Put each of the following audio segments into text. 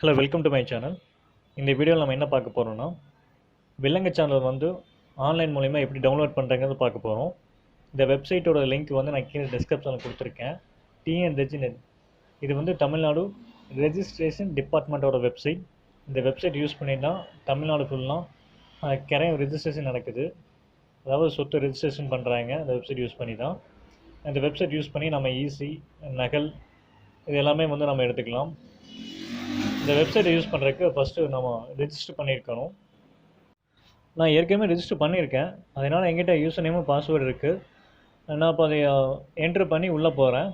Hello welcome to my channel இந்த வீடியோவில் நம்ம என்ன பார்க்க போகிறோம்னா வில்லங்க சேனல் வந்து ஆன்லைன் மூலிமா எப்படி டவுன்லோட் பண்ணுறங்கிறது பார்க்க போகிறோம் இந்த வெப்சைட்டோட லிங்க் வந்து நான் கீழே டிஸ்கிரிப்ஷனில் கொடுத்துருக்கேன். டிஎன் ரெஜினெட் இது வந்து தமிழ்நாடு ரெஜிஸ்ட்ரேஷன் டிபார்ட்மெண்ட்டோட வெப்சைட் இந்த வெப்சைட் யூஸ் பண்ணினா தமிழ்நாடு ஃபுல்லாக கிரையம் ரெஜிஸ்ட்ரேஷன் நடக்குது. அதாவது சொத்து ரெஜிஸ்ட்ரேஷன் பண்ணுறாங்க இந்த வெப்சைட் யூஸ் பண்ணி தான் இந்த வெப்சைட் யூஸ் பண்ணி நம்ம ஈஸி நகல் இது எல்லாமே வந்து நம்ம எடுத்துக்கலாம். இந்த வெப்சைட்டை யூஸ் பண்ணுறதுக்கு ஃபஸ்ட்டு நம்ம ரெஜிஸ்டர் பண்ணியிருக்கணும். நான் ஏற்கனவே ரெஜிஸ்டர் பண்ணியிருக்கேன். அதனால் என்கிட்ட யூசர் நேமும் பாஸ்வேர்டு இருக்குது நான் இப்போ அதை என்ட்ரு பண்ணி உள்ளே போகிறேன்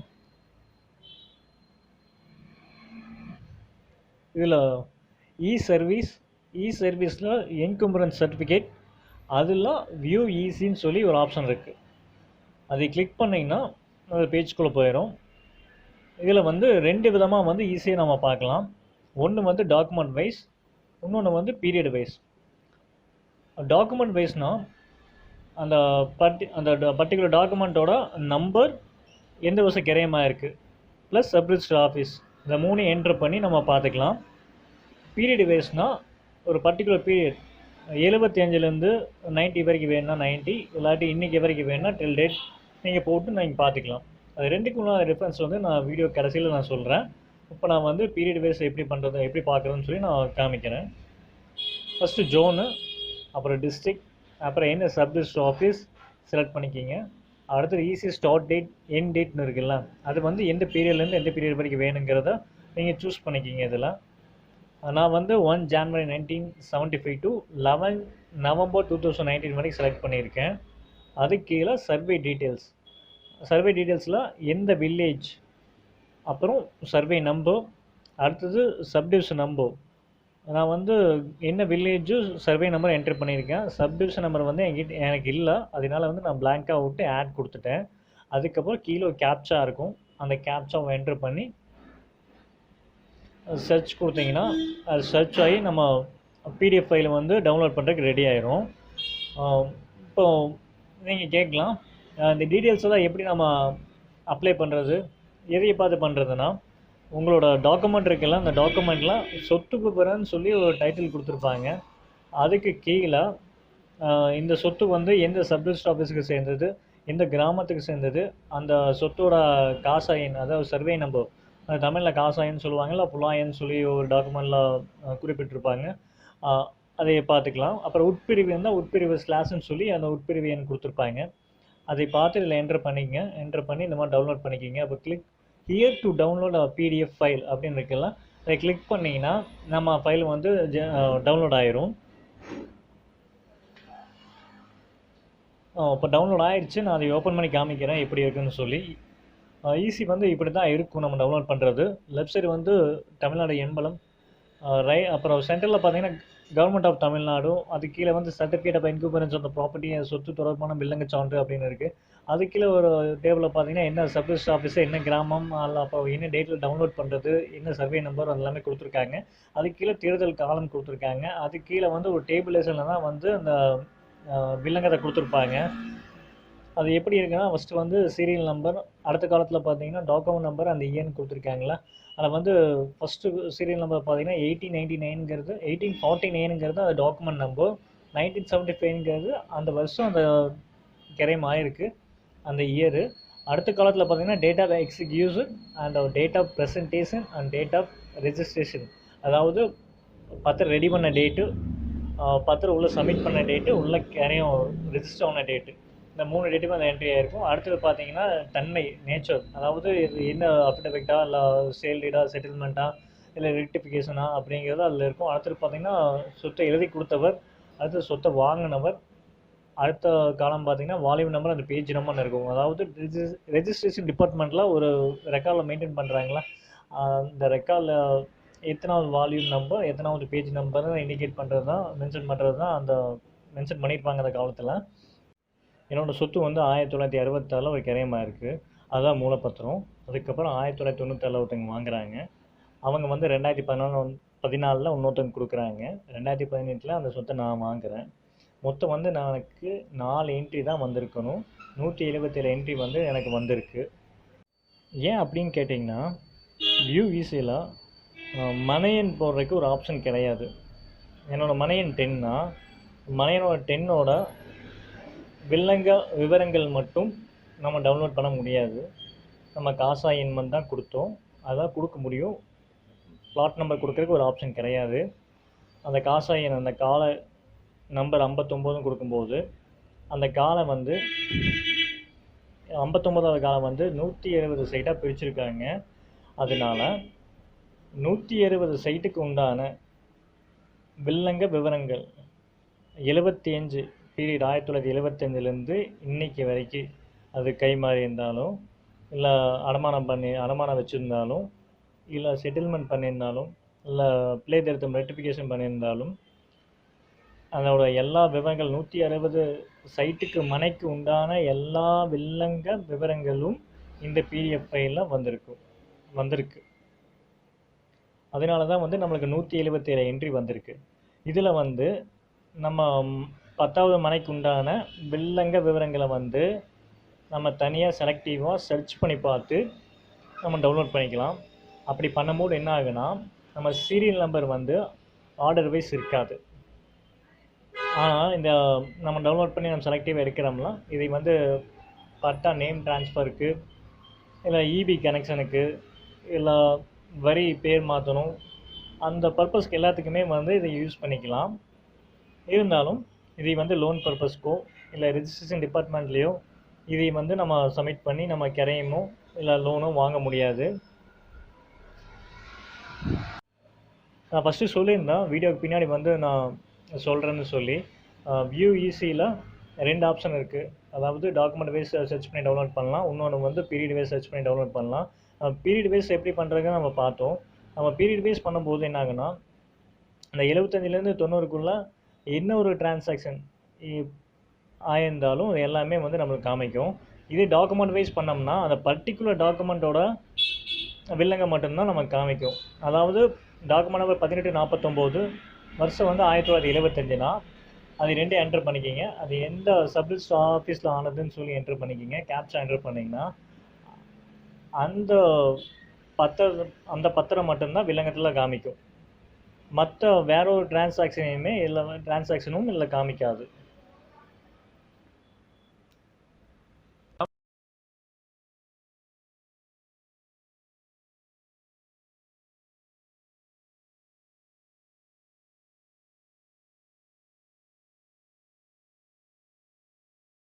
இதில் இ சர்வீஸ் இ சர்வீஸில் என்கும்பரன்ஸ் சர்டிஃபிகேட் அதில் வியூ ஈஸின்னு சொல்லி ஒரு ஆப்ஷன் இருக்குது அதை கிளிக் பண்ணிங்கன்னா அந்த பேஜ்குள்ளே போயிடும் இதில் வந்து ரெண்டு விதமாக வந்து ஈஸியாக நம்ம பார்க்கலாம். ஒன்று வந்து டாக்குமெண்ட் வைஸ் இன்னொன்று வந்து பீரியட் வைஸ் டாக்குமெண்ட் வைஸ்னால் அந்த பர்டி அந்த பர்டிகுலர் டாக்குமெண்ட்டோட நம்பர் எந்த வருஷம் கிரையமாக இருக்குது ப்ளஸ் சப்ரிஜிஸ்டர் ஆஃபீஸ் இந்த மூணு என்ட்ரு பண்ணி நம்ம பார்த்துக்கலாம். பீரியட் வைஸ்னால் ஒரு பர்டிகுலர் பீரியட் எழுபத்தி அஞ்சுலேருந்து நைன்ட்டி வரைக்கும் வேணும்னா நைன்ட்டி இல்லாட்டி இன்றைக்கி வரைக்கும் வேணும்னா டில் டேட் நீங்கள் போட்டு நீங்கள் பார்த்துக்கலாம். அது ரெண்டுக்குள்ள டிஃப்ரென்ஸ் வந்து நான் வீடியோ கடைசியில் நான் சொல்கிறேன் இப்போ நான் வந்து பீரியட் வைஸ் எப்படி பண்ணுறது எப்படி பார்க்குறதுன்னு சொல்லி நான் காமிக்கிறேன். ஃபஸ்ட்டு ஜோனு அப்புறம் டிஸ்ட்ரிக்ட் அப்புறம் என்ன சப்டிஸ்ட் ஆஃபீஸ் செலக்ட் பண்ணிக்கிங்க. அடுத்தது ஈஸி ஸ்டார்ட் டேட் என் டேட்னு இருக்குல்ல அது வந்து எந்த பீரியட்லேருந்து எந்த பீரியட் வரைக்கும் வேணுங்கிறத நீங்கள் சூஸ் பண்ணிக்கிங்க இதில். நான் வந்து one January nineteen seventy five to eleven November two thousand nineteen வரைக்கும் செலக்ட் பண்ணியிருக்கேன். அதுக்கு கீழே சர்வே டீட்டெயில்ஸ் சர்வே டீட்டெயில்ஸில் எந்த வில்லேஜ் அப்புறம் சர்வே நம்பர் அடுத்தது சப்டிவிஷன் நம்பர் நான் வந்து என்ன வில்லேஜு சர்வே நம்பர் என்ட்ரு பண்ணியிருக்கேன். சப்டிவிஷன் நம்பர் வந்து என்கிட்ட எனக்கு இல்லை. அதனால வந்து நான் பிளாங்காக விட்டு ஆட் கொடுத்துட்டேன். அதுக்கப்புறம் கீழே கேப்சா இருக்கும். அந்த கேப்சாவை என்ட்ரு பண்ணி சர்ச் கொடுத்தீங்கன்னா அது சர்ச் ஆகி நம்ம பிடிஎஃப் ஃபைலை வந்து டவுன்லோட் பண்ணுறதுக்கு ரெடி ஆயிரும். இப்போ நீங்கள் கேட்கலாம். இந்த டீட்டெயில்ஸ் எல்லாம் எப்படி நம்ம அப்ளை பண்ணுறது எதையை பார்த்து பண்ணுறதுன்னா உங்களோட டாக்குமெண்ட் இருக்குல்ல அந்த டாக்குமெண்ட்லாம் சொத்து விபரம்னு சொல்லி ஒரு டைட்டில் கொடுத்துருப்பாங்க. அதுக்கு கீழே இந்த சொத்து வந்து எந்த சப்ரிஜிஸ்டர் ஆஃபீஸுக்கு சேர்ந்தது எந்த கிராமத்துக்கு சேர்ந்தது அந்த சொத்தோட காசாயின் அதாவது சர்வே நம்பர் அது தமிழில் காசாயின்னு சொல்லுவாங்கல்ல புலாயன்னு சொல்லி ஒரு டாக்குமெண்ட்டில் குறிப்பிட்டிருப்பாங்க. அதை பார்த்துக்கலாம். அப்புறம் உட்பிரிவு இருந்தால் உட்பிரிவு ஸ்லாஷ்னு சொல்லி அந்த உட்பிரிவு எண் கொடுத்துருப்பாங்க. அதை பார்த்து இதில் என்ட்ரு பண்ணிக்கங்க. என்ட்ரு பண்ணி இந்த மாதிரி டவுன்லோட் பண்ணிக்கிங்க. அப்போ click here to download PDF file அப்படின்னு இருக்குல்ல அதை கிளிக் பண்ணிங்கன்னா நம்ம ஃபைல் வந்து டவுன்லோட் ஆயிரும். இப்போ டவுன்லோட் ஆயிடுச்சு நான் அதை ஓப்பன் பண்ணி காமிக்கிறேன். எப்படி இருக்குன்னு சொல்லி. ஈஸி வந்து இப்படி தான் இருக்கும் நம்ம டவுன்லோட் பண்ணுறது லெஃப்ட் சைடு வந்து தமிழ்நாடு எம்பலம் ரை அப்புறம் சென்டரில் பார்த்தீங்கன்னா கவர்மெண்ட் ஆஃப் தமிழ்நாடு அது கீழே வந்து certificate of encumbrance of property சொத்து தொடர்பான பில்லுங்க சான்று அப்படின்னு இருக்குது அது கீழே ஒரு டேபிளில் பார்த்தீங்கன்னா என்ன சப்ரிஜிஸ்டர் ஆஃபீஸு என்ன கிராமம் அல்ல அப்போ என்ன டேட்டில் டவுன்லோட் பண்ணுறது என்ன சர்வே நம்பர் எல்லாமே கொடுத்துருக்காங்க. அது கீழே தேர்தல் காலம் கொடுத்துருக்காங்க. அது கீழே வந்து ஒரு டேபிளேஷனில் தான் வந்து அந்த வில்லங்கத்தை கொடுத்துருப்பாங்க. அது எப்படி இருக்குன்னா ஃபஸ்ட்டு வந்து சீரியல் நம்பர் அடுத்த காலத்தில் பார்த்தீங்கன்னா டாக்குமெண்ட் நம்பர் அந்த இயன் கொடுத்துருக்காங்களா? அதில் வந்து ஃபஸ்ட்டு சீரியல் நம்பர் பார்த்தீங்கன்னா எயிட்டீன் நைன்டி நைனுங்கிறது எயிட்டீன் ஃபார்ட்டி நைனுங்கிறது அது டாக்குமெண்ட் நம்பர் நைன்டீன் செவன்ட்டி ஃபைவ்ங்கிறது அந்த வருஷம் அந்த கிரைம் ஆயிருக்கு அந்த இயரு அடுத்த காலத்தில் பார்த்தீங்கன்னா date of execution and date of presentation and date of registration அதாவது பத்திரம் ரெடி பண்ண டேட்டு பத்திரம் உள்ளே சப்மிட் பண்ண டேட்டு உள்ளே கிரையம் ரெஜிஸ்டர் ஆன டேட்டு இந்த மூணு டேட்டுமே அந்த என்ட்ரி ஆகிருக்கும் அடுத்தது பார்த்தீங்கன்னா தன்மை நேச்சர் அதாவது இது என்ன அஃபிடவிட்டா இல்லை சேல் டீடா செட்டில்மெண்ட்டா இல்லை ரெக்டிஃபிகேஷனா அப்படிங்கிறது அதில் இருக்கும். அடுத்தது பார்த்தீங்கன்னா சொத்தை எழுதி கொடுத்தவர் அடுத்தது சொத்தை வாங்கினவர் அடுத்த காலம் பார்த்தீங்கன்னா வால்யூம் நம்பர் அந்த பேஜ் நம்பர் இருக்கும். அதாவது ரெஜிஸ்ட்ரேஷன் டிபார்ட்மெண்ட்டில் ஒரு ரெக்கார்டில் மெயின்டைன் பண்ணுறாங்களா அந்த ரெக்கார்டில் எத்தனாவது வால்யூம் நம்பர் எத்தனாவது பேஜ் நம்பர் இண்டிகேட் பண்ணுறது தான் மென்ஷன் பண்ணுறது தான் அந்த மென்ஷன் பண்ணியிருப்பாங்க அந்த காலத்தில். என்னோடய சொத்து வந்து ஆயிரத்தி தொள்ளாயிரத்தி அறுபத்தாறில் ஒரு கிரையமாக இருக்குது அதுதான் மூலப்பத்திரம். அதுக்கப்புறம் ஆயிரத்தி தொள்ளாயிரத்தி தொண்ணூத்தாறில் ஒருத்தவங்க வாங்குறாங்க. அவங்க வந்து ரெண்டாயிரத்தி பதினாலு பதினாலில் இன்னொருத்தவங்க கொடுக்குறாங்க. ரெண்டாயிரத்தி பதினெட்டில் அந்த சொத்தை நான் வாங்குகிறேன் மொத்தம் வந்து எனக்கு நாலு என்ட்ரி தான் வந்திருக்கணும். நூற்றி எழுபத்தேழு என்ட்ரி வந்து எனக்கு வந்திருக்கு. ஏன் அப்படின்னு கேட்டிங்கன்னா வியூ ஈஸியில் மனையன் போடுறதுக்கு ஒரு ஆப்ஷன் கிடையாது. என்னோடய மனையன் டென்னா மனையனோட டென்னோட வில்லங்க விவரங்கள் மட்டும் நம்ம டவுன்லோட் பண்ண முடியாது. நம்ம காசா எண்மன் தான் கொடுத்தோம். அதான் கொடுக்க முடியும். பிளாட் நம்பர் கொடுக்கறதுக்கு ஒரு ஆப்ஷன் கிடையாது. அந்த காசா எண் அந்த கால நம்பர் ஐம்பத்தொம்போதும் கொடுக்கும்போது அந்த காலை வந்து ஐம்பத்தொம்போதாவது காலம் வந்து நூற்றி எழுபது சைட்டாக பிரிச்சுருக்காங்க. அதனால நூற்றி எழுபது சைட்டுக்கு உண்டான வில்லங்க விவரங்கள் எழுபத்தி அஞ்சு பீரியட் ஆயிரத்தி தொள்ளாயிரத்தி எழுபத்தஞ்சிலேருந்து இன்னைக்கு வரைக்கும் அது கை மாறி இருந்தாலும் இல்லை அடமானம் பண்ணி அடமானம் வச்சுருந்தாலும் இல்லை செட்டில்மெண்ட் பண்ணியிருந்தாலும் இல்லை பிளே திருத்தம் ரெட்டிஃபிகேஷன் பண்ணியிருந்தாலும் அதோட எல்லா விவரங்கள் நூற்றி அறுபது சைட்டுக்கு மனைக்கு உண்டான எல்லா வில்லங்க விவரங்களும் இந்த பிடிஎஃப் ஃபைலில் வந்திருக்கும் வந்திருக்கு. அதனால தான் வந்து நம்மளுக்கு நூற்றி எழுபத்தேழு என்ட்ரி வந்திருக்கு. இதில் வந்து நம்ம பத்தாவது மனைக்கு உண்டான வில்லங்க விவரங்களை வந்து நம்ம தனியாக செலக்டிவாக சர்ச் பண்ணி பார்த்து நம்ம டவுன்லோட் பண்ணிக்கலாம். அப்படி பண்ணும்போது என்ன ஆகுனா நம்ம சீரியல் நம்பர் வந்து ஆர்டர் வைஸ் இருக்காது. ஆனால் இந்த நம்ம டவுன்லோட் பண்ணி நம்ம செலக்டிவாக எடுக்கிறோம்ல இதை வந்து பட்டா நேம் ட்ரான்ஸ்ஃபருக்கு இல்லை இபி கனெக்ஷனுக்கு இல்லை வரி பேர் மாற்றணும் அந்த பர்பஸ்க்கு எல்லாத்துக்குமே வந்து இதை யூஸ் பண்ணிக்கலாம். இருந்தாலும் இதை வந்து லோன் பர்பஸ்க்கோ இல்லை ரிஜிஸ்ட்ரேஷன் டிபார்ட்மெண்ட்லேயோ இதை வந்து நம்ம சப்மிட் பண்ணி நம்ம கிரையமோ இல்லை லோனோ வாங்க முடியாது. நான் ஃபஸ்ட்டு சொல்லியிருந்தேன் வீடியோக்கு பின்னாடி வந்து நான் சொல்கிறேன்னு சொல்லி. வியூ ஈஸியில் e ரெண்டு ஆப்ஷன் இருக்குது அதாவது டாக்குமெண்ட் வைஸ் சர்ச் பண்ணி டவுன்லோட் பண்ணலாம். இன்னொன்று வந்து பீரியட் வைஸ் சர்ச் பண்ணி டவுன்லோட் பண்ணலாம். பீரியட் வைஸ் எப்படி பண்ணுறதுன்னு நம்ம பார்த்தோம். நம்ம பீரியட் வைஸ் பண்ணும்போது என்ன ஆகுனா அந்த எழுபத்தஞ்சிலேருந்து தொண்ணூறுக்குள்ளே என்ன ஒரு டிரான்சாக்ஷன் ஆயிருந்தாலும் எல்லாமே வந்து நம்மளுக்கு காமிக்கும். இதே டாக்குமெண்ட் வைஸ் பண்ணோம்னா அந்த பர்டிகுலர் டாக்குமெண்ட்டோட வில்லங்க மட்டும்தான் நமக்கு காமிக்கும். அதாவது டாக்குமெண்ட் நம்பர் பதினெட்டு நாற்பத்தொம்போது வருஷம் வந்து ஆயிரத்தி தொள்ளாயிரத்தி எழுபத்தஞ்சுனா அது ரெண்டு என்டர் பண்ணிக்கிங்க. அது எந்த சப்ளிஸ்ட் ஆஃபீஸில் ஆனதுன்னு சொல்லி என்டர் பண்ணிக்கிங்க. கேப்சா என்டர் பண்ணிங்கன்னா அந்த பத்திரம் அந்த பத்திரம் மட்டும்தான் வில்லங்கத்தில் காமிக்கும். மற்ற வேற ஒரு டிரான்சாக்ஷனையுமே இல்லை டிரான்சாக்ஷனும் இல்லை காமிக்காது.